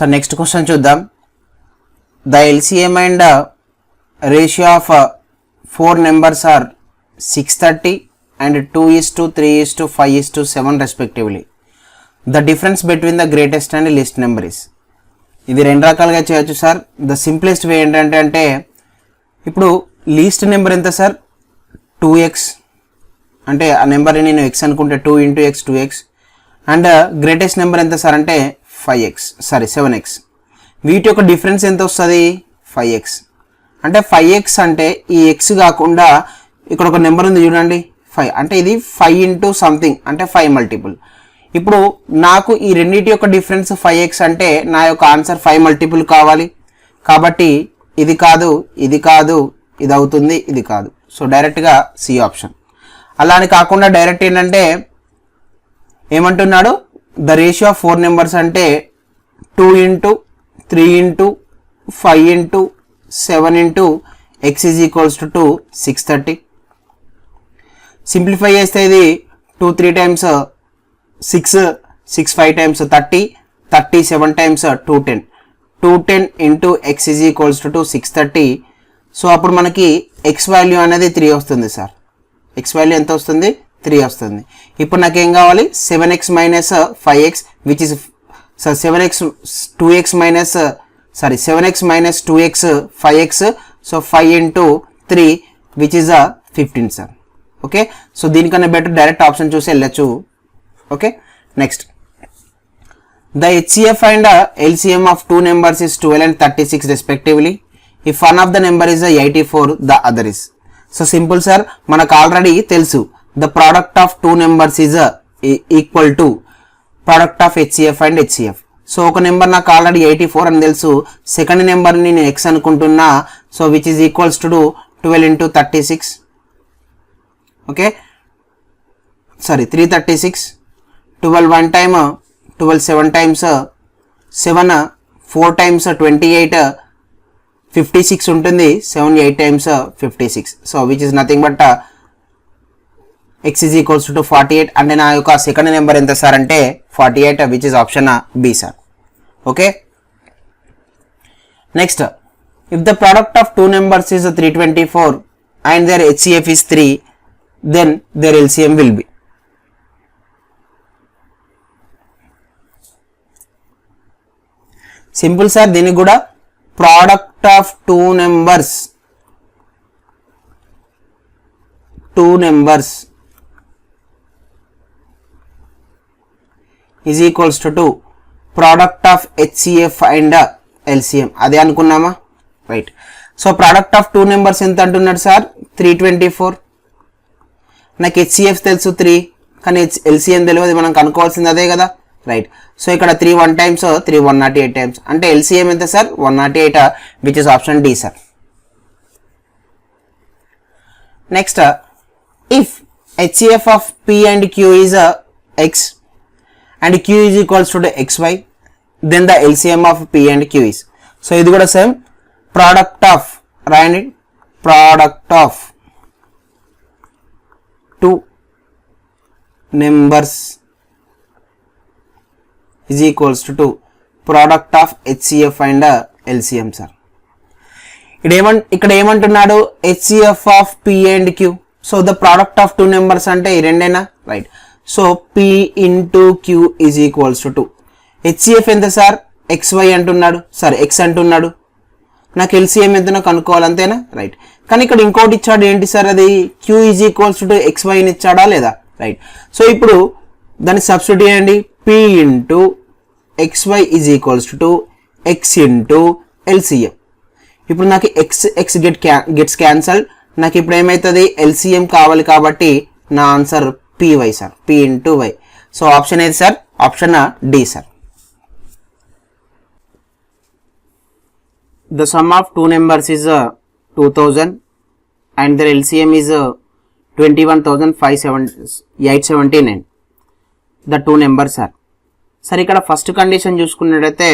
So next question చూద్దాం. The LCM and ratio of four numbers are six thirty and two is to three is to five is to seven respectively the difference between the greatest and least number is ఇది రెండు రకాలుగా చేయొచ్చు sir the simplest వే ఏంటంటే అంటే ఇప్పుడు least number ఎంత sir two X అంటే ఆ నెంబర్ని నేను ఎక్స్ అనుకుంటే two into X two X and greatest number ఎంత సార్ అంటే five X sorry seven X వీటి యొక్క డిఫరెన్స్ ఎంత వస్తుంది? ఫైవ్ ఎక్స్ అంటే ఫైవ్ ఎక్స్ అంటే ఈ ఎక్స్ కాకుండా ఇక్కడ ఒక నెంబర్ ఉంది చూడండి. ఫైవ్ అంటే ఇది ఫైవ్ ఇంటూ సంథింగ్ అంటే ఫైవ్ మల్టిపుల్ ఇప్పుడు నాకు ఈ రెండింటి యొక్క డిఫరెన్స్ ఫైవ్ ఎక్స్ అంటే నా యొక్క ఆన్సర్ ఫైవ్ మల్టిపుల్ కావాలి. కాబట్టి ఇది కాదు ఇది కాదు ఇది అవుతుంది ఇది కాదు. సో డైరెక్ట్గా సి ఆప్షన్. అలా అని కాకుండా డైరెక్ట్ ఏంటంటే ఏమంటున్నాడు? The ratio of four numbers అంటే two into three into five into seven into X is equals to two six thirty simplify చేస్తే ఇది two three times six six five times thirty thirty seven times two ten two ten into X is equals to two six thirty so అప్పుడు మనకి X value అనేది three వస్తుంది sir X value ఎంత వస్తుంది? Three వస్తుంది. ఇప్పుడు నాకు ఏం కావాలి? Seven X minus five X which is sir seven X two X minus sorry seven X minus two X five X so five into three which is a fifteen sir okay so దీనికన్నా better direct option చూసి వెళ్ళచ్చు. Okay next the HCF and LCM of two numbers is twelve and thirty six respectively if one of the number is eighty four the other is so simple sir మనకు already తెలుసు. The product of two numbers is equal to product of HCF and HCF so ఒక number నాకు already eighty four అని తెలుసు. Second నెంబర్ని నేను X అనుకుంటున్నా. So which is equals to two twelve into thirty six okay sorry three thirty six twelve one time twelve seven times seven four times twenty eight fifty six ఉంటుంది. Seven eight times fifty six so which is nothing but X is equals to forty eight అంటే నా యొక్క second number ఎంత sir అంటే forty eight which is option B sir okay next if the product of two numbers is three twenty four and the HCF is three then the LCM will be simple sir దీనికి కూడా product of two numbers two numbers is equals to two product of HCF and LCM అదే అనుకున్నామా? Right so product of two numbers ఎంత అంటున్నాడు sir? Three twenty four నాకు HCF తెలుసు three కానీ H LCM తెలియదు మనం కనుక్కోవాల్సింది అదే కదా? రైట్ సో ఇక్కడ three one times three one not eight times అంటే ఎల్సిఎం ఎంత sir? One not eight which is option D sir next if HCF of P and Q is X and Q is equals to X Y then the LCM of P and Q is so ఇది కూడా same product of రాయండి. Product of two numbers is equals to two product of HCF and LCM sir ఇక్కడ ఏమంట ఇక్కడ ఏమంటున్నాడు? HCF of P and Q so the product of two numbers అంటే ఈ రెండేనా? Right so P into Q is equals to two HCF ఎంత sir? XY అంటున్నాడు. Sir X అంటున్నాడు. నాకు ఎల్సిఎం ఎంతనో కనుక్కోవాలి అంతేనా? రైట్ కానీ ఇక్కడ ఇంకోటి ఇచ్చాడు ఏంటి సార్ అది? క్యూ ఈజ్ ఈక్వల్స్ టు ఎక్స్వైని ఇచ్చాడా లేదా? రైట్ సో ఇప్పుడు దాన్ని సబ్స్టిట్యూట్ చేయండి. P into XY is equals to X into LCM ఇప్పుడు నాకు ఎక్స్ ఎక్స్ గెట్ క్యా గెట్స్ క్యాన్సల్ నాకు ఇప్పుడు ఏమవుతుంది ఎల్సిఎం కావాలి కాబట్టి నా answer PY sir P into Y so option ఏది sir option D sir the sum of two numbers is uh, 2000 and their LCM is uh, 21879 the two numbers are సరే ఇక్కడ first condition చూసుకున్నట్టయితే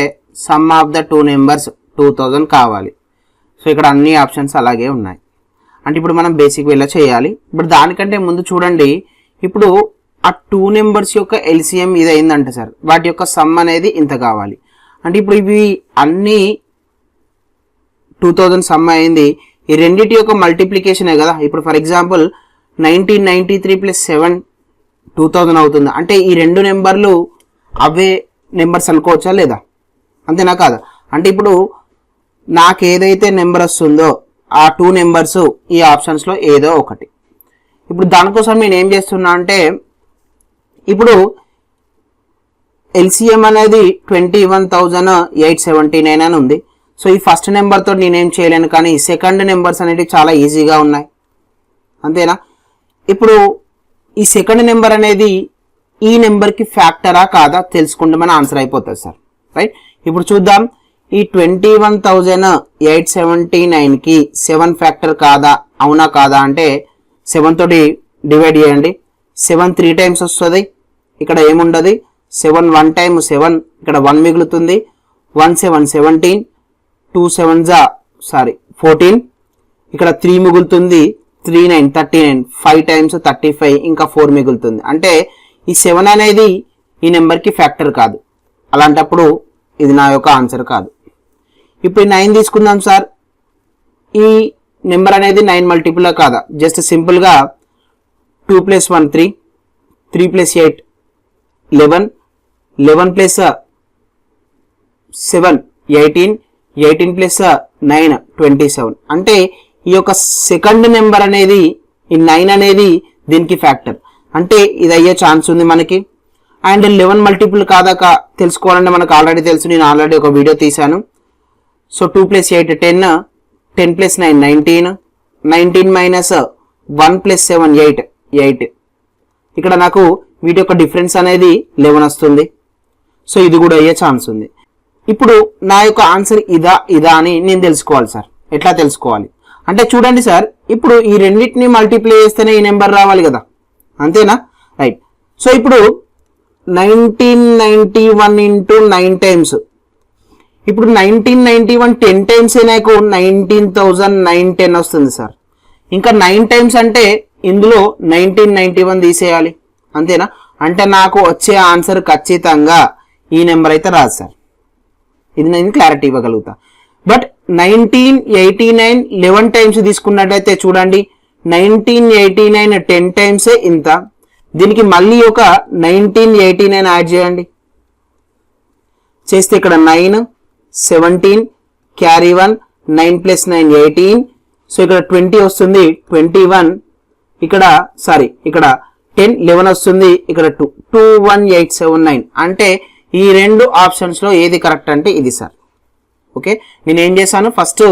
sum of the two numbers two thousand కావాలి. So ఇక్కడ అన్ని options అలాగే ఉన్నాయి. అంటే ఇప్పుడు మనం బేసిక్ వేలా చేయాలి. ఇప్పుడు దానికంటే ముందు చూడండి ఇప్పుడు ఆ టూ నెంబర్స్ యొక్క ఎల్సిఎం ఇది అయిందంట సార్. వాటి యొక్క సమ్ అనేది ఇంత కావాలి. అంటే ఇప్పుడు ఇవి అన్నీ టూ థౌజండ్ సమ్ అయింది. ఈ రెండింటి యొక్క మల్టిప్లికేషనే కదా? ఇప్పుడు for example nineteen ninety three plus seven two thousand అవుతుంది. అంటే ఈ రెండు నెంబర్లు అవే నెంబర్స్ అనుకోవచ్చా లేదా? అంతేనా కాదా? అంటే ఇప్పుడు నాకు ఏదైతే నెంబర్ వస్తుందో ఆ టూ నెంబర్స్ ఈ ఆప్షన్స్లో ఏదో ఒకటి. ఇప్పుడు దానికోసం నేను ఏం చేస్తున్నా అంటే ఇప్పుడు ఎల్సిఎం అనేది twenty one thousand eight seventy nine అని ఉంది. సో ఈ ఫస్ట్ నెంబర్తో నేనేం చేయలేను కానీ సెకండ్ నెంబర్స్ అనేవి చాలా ఈజీగా ఉన్నాయి. అంతేనా? ఇప్పుడు ఈ సెకండ్ నెంబర్ అనేది ఈ నెంబర్కి ఫ్యాక్టరా కాదా తెలుసుకుంటే మన ఆన్సర్ అయిపోతుంది సార్. రైట్ ఇప్పుడు చూద్దాం. ఈ twenty one thousand eight seventy నైన్కి సెవెన్ ఫ్యాక్టర్ కాదా అవునా కాదా అంటే సెవెన్ తోటి డివైడ్ చేయండి. సెవెన్ త్రీ టైమ్స్ వస్తుంది. ఇక్కడ ఏముండదు? సెవెన్ వన్ టైమ్ సెవెన్ ఇక్కడ వన్ మిగులుతుంది. One seven seventeen two seven జా సారీ ఫోర్టీన్ ఇక్కడ త్రీ మిగులుతుంది. Three nine thirty nine five times thirty five ఇంకా ఫోర్ మిగులుతుంది. అంటే ఈ సెవెన్ అనేది ఈ నెంబర్కి ఫ్యాక్టర్ కాదు. అలాంటప్పుడు ఇది నా యొక్క ఆన్సర్ కాదు. ఇప్పుడు నైన్ తీసుకుందాం సార్ ఈ నెంబర్ అనేది నైన్ మల్టిపుల్ కాదా? జస్ట్ సింపుల్గా two plus one three three plus eight eleven eleven plus seven eighteen eighteen plus nine twenty seven. అంటే ఈ యొక్క సెకండ్ నెంబర్ అనేది ఈ నైన్ అనేది దీనికి ఫ్యాక్టర్. అంటే ఇది అయ్యే ఛాన్స్ ఉంది మనకి. అండ్ లెవెన్ మల్టిపుల్ కాదా తెలుసుకోవాలంటే మనకు ఆల్రెడీ తెలుసు. నేను ఆల్రెడీ ఒక వీడియో తీశాను. So two plus eight ten ten plus nine nineteen. Nineteen minus one plus seven eight. Eight. ఇక్కడ నాకు వీటి యొక్క డిఫరెన్స్ అనేది లెవెన్ వస్తుంది. సో ఇది కూడా అయ్యే ఛాన్స్ ఉంది. ఇప్పుడు నా యొక్క ఆన్సర్ ఇదా ఇదా అని నేను తెలుసుకోవాలి సార్. ఎట్లా తెలుసుకోవాలి? అంటే చూడండి సార్ ఇప్పుడు ఈ రెండింటిని మల్టిప్లై చేస్తేనే ఈ నెంబర్ రావాలి కదా. అంతేనా? రైట్ సో ఇప్పుడు nineteen ninety one into nine times ఇప్పుడు nineteen ninety one ten times నాకు నైన్టీన్ థౌజండ్ నైన్ టెన్ వస్తుంది సార్. ఇంకా నైన్ టైమ్స్ అంటే ఇందులో నైన్టీన్ నైన్టీ వన్ తీసేయాలి. అంతేనా? అంటే నాకు వచ్చే ఆన్సర్ ఖచ్చితంగా ఈ నెంబర్ అయితే రాదు సార్. ఇది నేను clarity ఇవ్వగలుగుతా. But nineteen eighty nine eleven times తీసుకున్నట్టయితే చూడండి నైన్టీన్ ఎయిటీ నైన్ టెన్ టైమ్సే ఇంత. దీనికి మళ్ళీ ఒక నైన్టీన్ ఎయిటీ నైన్ యాడ్ చేయండి. చేస్తే ఇక్కడ nine seventeen carry one nine plus nine eighteen so ఇక్కడ ట్వంటీ వస్తుంది ట్వంటీ వన్ ఇక్కడ సారీ ఇక్కడ టెన్ లెవెన్ వస్తుంది ఇక్కడ two two one eight seven nine అంటే ఈ రెండు ఆప్షన్స్లో ఏది కరెక్ట్ అంటే ఇది సార్ ఓకే నేను ఏం చేశాను? ఫస్ట్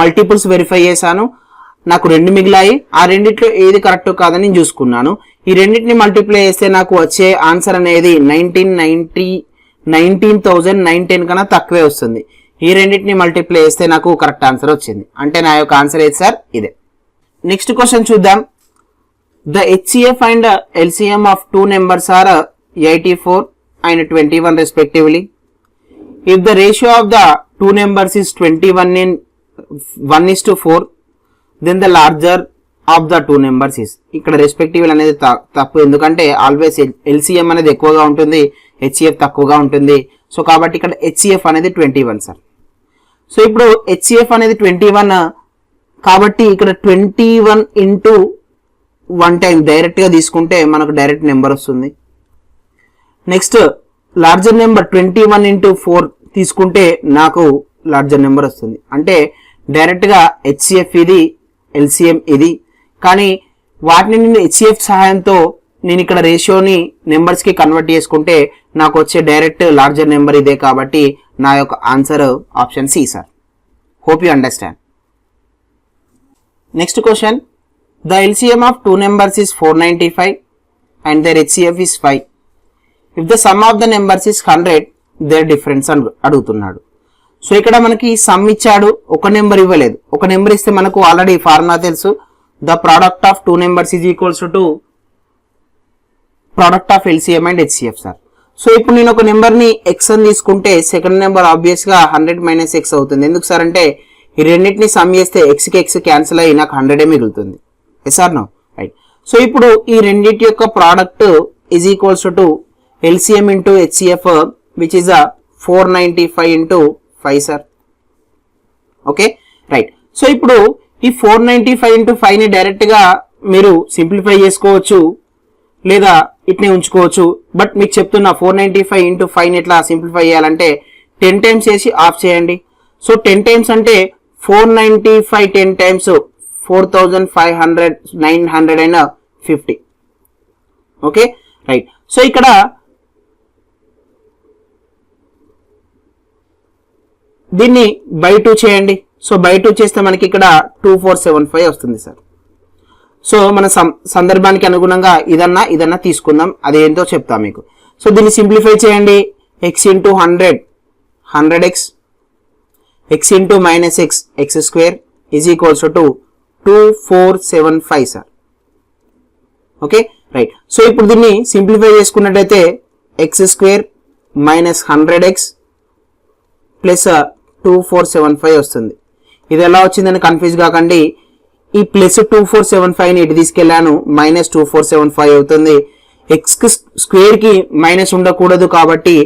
మల్టిపుల్స్ వెరిఫై చేశాను. నాకు రెండు మిగిలాయి. ఆ రెండిట్లో ఏది కరెక్ట్ కాదని చూసుకున్నాను. ఈ రెండింటిని మల్టిప్లై చేస్తే నాకు వచ్చే ఆన్సర్ అనేది nineteen ninety nineteen thousand nine ten కన్నా తక్కువే వస్తుంది. ఈ రెండింటిని మల్టిప్లై చేస్తే నాకు కరెక్ట్ ఆన్సర్ వచ్చింది. అంటే నా యొక్క ఆన్సర్ ఏది సార్ ఇదే. నెక్స్ట్ క్వశ్చన్ చూద్దాం. The HCF and LCM of two numbers are eighty four and twenty one respectively if the ratio of the two numbers is twenty one in one is to four then the larger of the two numbers is ఇక్కడ respective అనేది త- తప్పు. ఎందుకంటే always LCM అనేది ఎక్కువగా ఉంటుంది. HCF తక్కువగా ఉంటుంది. సో కాబట్టి ఇక్కడ హెచ్సిఎఫ్ అనేది ట్వంటీ వన్ సార్ సో ఇప్పుడు హెచ్సిఎఫ్ అనేది ట్వంటీ వన్ కాబట్టి ఇక్కడ twenty one into one time డైరెక్ట్గా తీసుకుంటే మనకు డైరెక్ట్ నెంబర్ వస్తుంది. Next larger number twenty one into four తీసుకుంటే నాకు లార్జర్ నెంబర్ వస్తుంది. అంటే డైరెక్ట్గా హెచ్సిఎఫ్ ఇది ఎల్సిఎం ఇది. కానీ వాటిని నేను హెచ్సిఎఫ్ సహాయంతో నేను ఇక్కడ రేషియోని నెంబర్స్కి కన్వర్ట్ చేసుకుంటే నాకు వచ్చే డైరెక్ట్ లార్జర్ నెంబర్ ఇదే కాబట్టి నా యొక్క answer option C sir. Hope you understand next question the LCM of two numbers is four ninety five and their HCF is five if the sum of the numbers is hundred their difference అని అడుగుతున్నాడు. So ఇక్కడ మనకి some ఇచ్చాడు ఒక number ఇవ్వలేదు. ఒక number ఇస్తే మనకు ఆల్రెడీ ఫార్ములా తెలుసు. The product of two numbers is equals to product of LCM and HCF sir so ఇప్పుడు నేను ఒక నెంబర్ని ఎక్స్ అని తీసుకుంటే సెకండ్ నెంబర్ ఆబ్వియస్గా హండ్రెడ్ మైనస్ ఎక్స్ అవుతుంది. ఎందుకు సార్ అంటే ఈ రెండింటిని సమ్ చేస్తే ఎక్స్కి ఎక్స్ క్యాన్సిల్ అయ్యి నాకు హండ్రెడే మిగులుతుంది. Yes or no right so ఇప్పుడు ఈ రెండింటి యొక్క product is equals to LCM into HCF which is a four ninety five into five sir okay right so ఇప్పుడు ఈ ఫోర్ నైంటీ ఫైవ్ ఇంటూ ఫైవ్ని డైరెక్ట్గా మీరు సింప్లిఫై చేసుకోవచ్చు. లేదా ఇట్నే ఉంచుకోవచ్చు. బట్ మీకు చెప్తున్న ఫోర్ నైంటీ ఫైవ్ ఇంటూ ఫైవ్ని ఎట్లా సింప్లిఫై చేయాలంటే టెన్ టైమ్స్ వేసి ఆఫ్ చేయండి. సో టెన్ టైమ్స్ అంటే four ninety five ten times four thousand five hundred nine hundred అయిన ఫిఫ్టీ ఓకే రైట్ సో ఇక్కడ దీన్ని బై టూ చేయండి. సో బై టూ చేస్తే మనకి ఇక్కడ టూ ఫోర్ సెవెన్ ఫైవ్ వస్తుంది సార్ సో మన సం- సందర్భానికి అనుగుణంగా ఇదన్నా ఇదన్నా తీసుకుందాం. అదేంటో చెప్తా మీకు. సో దీన్ని సింప్లిఫై చేయండి. X into hundred hundred x x into minus x x square is equals to two four seven five sir okay right so ఇప్పుడు దీన్ని సింప్లిఫై చేసుకున్నట్టయితే x square minus hundred x plus two four seven five వస్తుంది. ఇది ఎలా వచ్చిందని confuse కాకండి. ఈ plus two four seven ఫైవ్ని ఎటు తీసుకెళ్ళాను minus two four seven five అవుతుంది. ఎక్స్ స్క్వేర్కి మైనస్ ఉండకూడదు కాబట్టి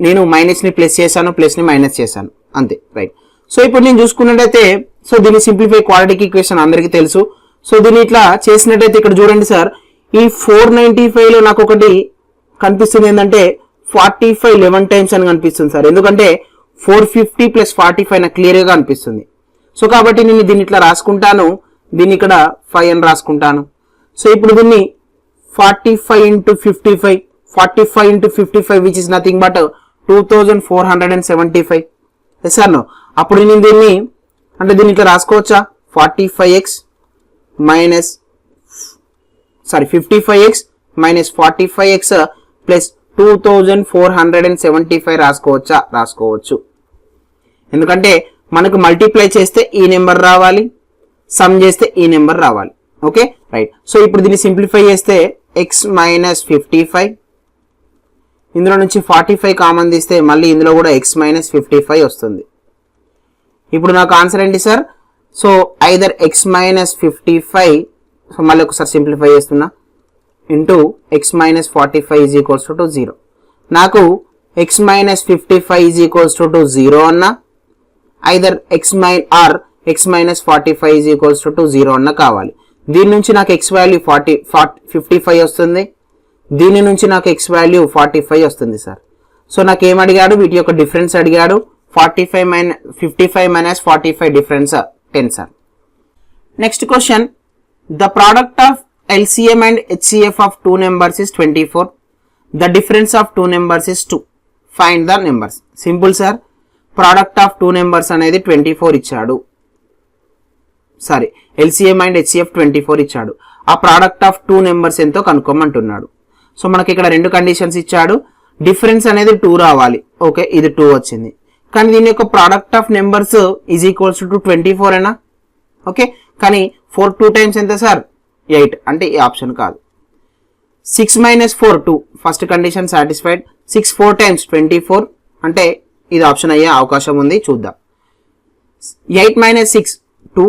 నేను మైనస్ని ప్లస్ చేశాను ప్లస్ని మైనస్ చేశాను. అంతే రైట్. సో ఇప్పుడు నేను చూసుకున్నట్టయితే సో దీన్ని సింప్లిఫై క్వాలిటీకి ఈక్వేషన్ అందరికీ తెలుసు. సో దీన్ని ఇట్లా చేసినట్టయితే ఇక్కడ చూడండి సార్. ఈ ఫోర్ నైంటీ ఫైవ్లో నాకు ఒకటి కనిపిస్తుంది ఏంటంటే ఫార్టీ ఫైవ్ లెవెన్ టైమ్స్ అని కనిపిస్తుంది సార్. ఎందుకంటే four fifty plus forty five నాకు క్లియర్గా అనిపిస్తుంది సో కాబట్టి నేను దీన్ని ఇట్లా రాసుకుంటాను. దీన్ని ఇక్కడ ఫైవ్ అని రాసుకుంటాను. సో ఇప్పుడు దీన్ని forty five into fifty five forty five into fifty five which is nothing but two thousand four hundred and seventy five yes అప్పుడు నేను దీన్ని అంటే దీన్ని ఇట్లా రాసుకోవచ్చా? Forty five X minus sorry fifty five X minus forty five X plus two thousand four hundred and seventy five రాసుకోవచ్చా? రాసుకోవచ్చు. ఎందుకంటే మనకు multiply చేస్తే ఈ నెంబర్ రావాలి. సమ్ చేస్తే ఈ నెంబర్ రావాలి. ఓకే రైట్ సో ఇప్పుడు దీన్ని సింప్లిఫై చేస్తే ఎక్స్ మైనస్ ఫిఫ్టీ ఫైవ్ ఇందులో నుంచి ఫార్టీ ఫైవ్ కామన్ తీస్తే మళ్ళీ ఇందులో కూడా ఎక్స్ మైనస్ ఫిఫ్టీ ఫైవ్ వస్తుంది. ఇప్పుడు నాకు ఆన్సర్ ఏంటి sir so either X minus fifty five so మళ్ళీ ఒకసారి సింప్లిఫై చేస్తున్నా. Into X minus forty five is equals to zero నాకు X minus fifty five is equals to zero అన్నా either X main or X minus forty five is equals to zero అన్న కావాలి. దీని నుంచి నాకు X value forty forty fifty five వస్తుంది. దీని నుంచి నాకు ఎక్స్ వాల్యూ ఫార్టీ ఫైవ్ వస్తుంది సార్ సో నాకు ఏం అడిగాడు? వీటి యొక్క డిఫరెన్స్ అడిగాడు. Forty five minus fifty five minus forty five difference ten sir next question the product of LCM and HCF of two numbers is twenty four the difference of two numbers is two find the numbers simple sir product of two numbers అనేది twenty four ఇచ్చాడు. Sorry LCM and HCF twenty four ఇచ్చాడు. ఆ product of two numbers ఎంతో కనుక్కోమంటున్నాడు. So మనకి ఇక్కడ రెండు conditions ఇచ్చాడు. Difference అనేది టూ రావాలి. ఓకే ఇది టూ వచ్చింది. కానీ దీని యొక్క product of numbers is equals to twenty four అయినా ఓకే కానీ ఫోర్ టూ టైమ్స్ ఎంత సార్ ఎయిట్ అంటే ఈ ఆప్షన్ కాదు. Six minus four two first condition satisfied six four times twenty four అంటే ఇది ఆప్షన్ అయ్యే అవకాశం ఉంది. చూద్దాం. Eight minus six two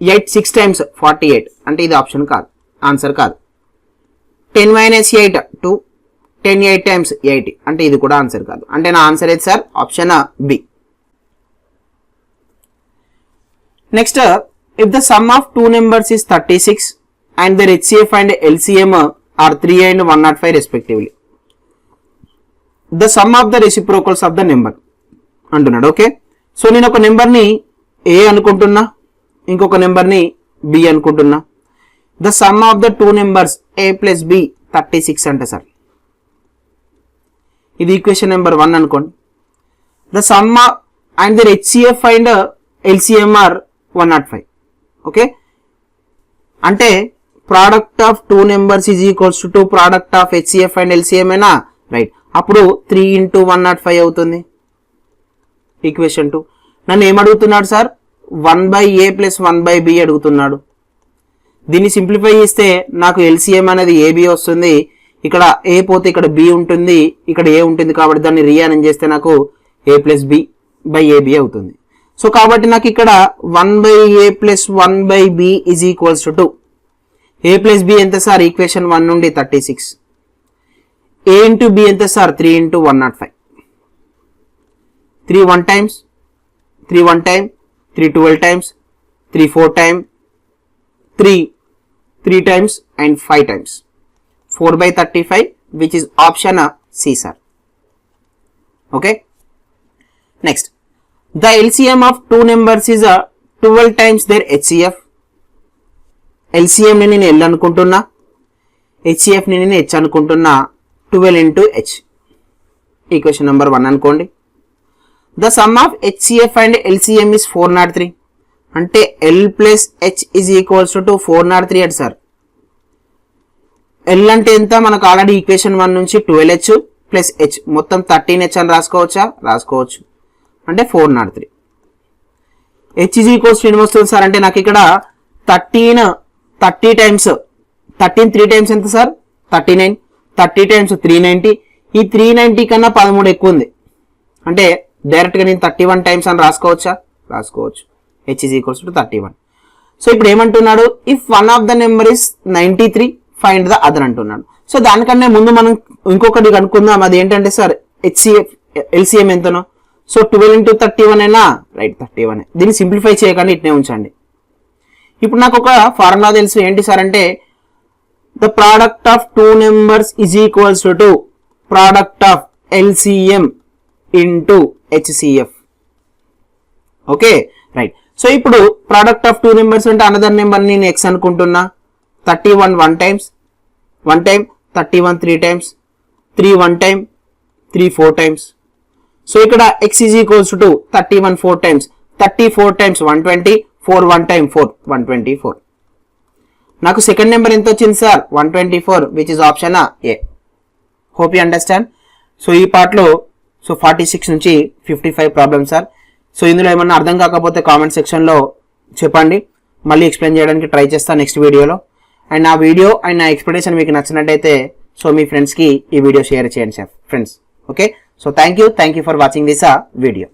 eight six times forty eight అంటే ఇది ఆప్షన్ కాదు. ఆన్సర్ కాదు. Ten minus eight two ten eight times eight అంటే ఇది కూడా ఆన్సర్ కాదు. అంటే నా ఆన్సర్ ఏది sir option B next if the sum of two numbers is thirty six and their HCF and LCM are three and one nought five respectively the sum of the reciprocals of the number అంటున్నాడు. Okay so నేను ఒక నెంబర్ని A అనుకుంటున్నా ఇంకొక నెంబర్ని B అనుకుంటున్నా. The sum of the two numbers A plus B thirty six అంటే sir. ఇది ఈక్వేషన్ నెంబర్ వన్ అనుకోండి. The sum and their HCF and LCM are one nought five okay అంటే product of two numbers is equals to two product of HCF and LCM ఏనా right అప్పుడు three into one nought five అవుతుంది. Equation two నన్ను ఏమడుగుతున్నాడు sir? One by A plus one by B అడుగుతున్నాడు. దీన్ని simplify చేస్తే నాకు LCM అనేది AB వస్తుంది ఇక్కడ ఏ పోతే ఇక్కడ బి ఉంటుంది ఇక్కడ ఏ ఉంటుంది కాబట్టి దాన్ని రియాన్ చేస్తే నాకు A plus B by AB అవుతుంది. సో కాబట్టి నాకు ఇక్కడ one by A plus one by B is equals to to A plus B ఎంత సార్? ఈక్వేషన్ వన్ నుండి thirty six. A into B ఎంత sir? Three into one nought five. Three one times three one time three twelve times three four time three three times and five times four by thirty five which is option C sir okay next the LCM of two numbers is twelve times their HCF ఎల్సిఎంని నేను L అనుకుంటున్నా. హెచ్సిఎఫ్ని నేను H అనుకుంటున్నా. Twelve into H equation number one అనుకోండి. The sum of HCF and LCM is four nought three. అంటే L plus H is equals to four nought three at sir. L అంటే ఎంత? మనకు ఆల్రెడీ ఈక్వేషన్ వన్ నుంచి twelve H plus H. మొత్తం thirteen H అని రాసుకోవచ్చా? రాసుకోవచ్చు. అంటే four nought three. H is equals ఎన్ని వస్తుంది సార్? అంటే నాకు ఇక్కడ thirteen thirty times thirteen three times ఎంత sir? Thirty nine. Thirty times three ninety. ఈ త్రీ నైంటీ కన్నా పదమూడు ఎక్కువ ఉంది. అంటే డైరెక్ట్గా నేను థర్టీ వన్ టైమ్స్ అని రాసుకోవచ్చా? రాసుకోవచ్చు. H is equals to thirty one so ఇప్పుడు ఏమంటున్నాడు? If one of the number is ninety three find the other అంటున్నాడు. సో దానికన్నా ముందు మనం ఇంకొకటి కనుక్కుందాం. అది ఏంటంటే సార్ హెచ్సిఎఫ్ ఎల్సిఎం ఎంతనో? So twelve into thirty one అయినా? రైట్ థర్టీ వన్ దీన్ని సింప్లిఫై చేయకండి ఇట్నే ఉంచండి. ఇప్పుడు నాకు ఒక ఫార్ములా తెలుసు. ఏంటి సార్ అంటే the product of two numbers is equals to product of LCM into HCF okay right so ఇప్పుడు ప్రోడక్ట్ ఆఫ్ టూ నెంబర్స్ అంటే అనదర్ నెంబర్ నేను ఎక్స్ అనుకుంటున్నా. Thirty one one times one time thirty one three times three one time three four times so ఇక్కడ X is equals to thirty one four times thirty four times one twenty four one time four one twenty four నాకు second number ఎంత వచ్చింది sir one twenty four which is option A hope you understand so ఈ పార్ట్లో so forty six నుంచి fifty five problems sir so ఇందులో ఏమన్నా అర్థం కాకపోతే కామెంట్ సెక్షన్లో చెప్పండి. మళ్ళీ ఎక్స్ప్లెయిన్ చేయడానికి ట్రై చేస్తాను నెక్స్ట్ వీడియోలో అండ్ నా వీడియో అండ్ నా ఎక్స్ప్లెనేషన్ మీకు నచ్చినట్టయితే సో మీ ఫ్రెండ్స్కి ఈ వీడియో షేర్ చేయండి sir friends okay so thank you thank you for watching this video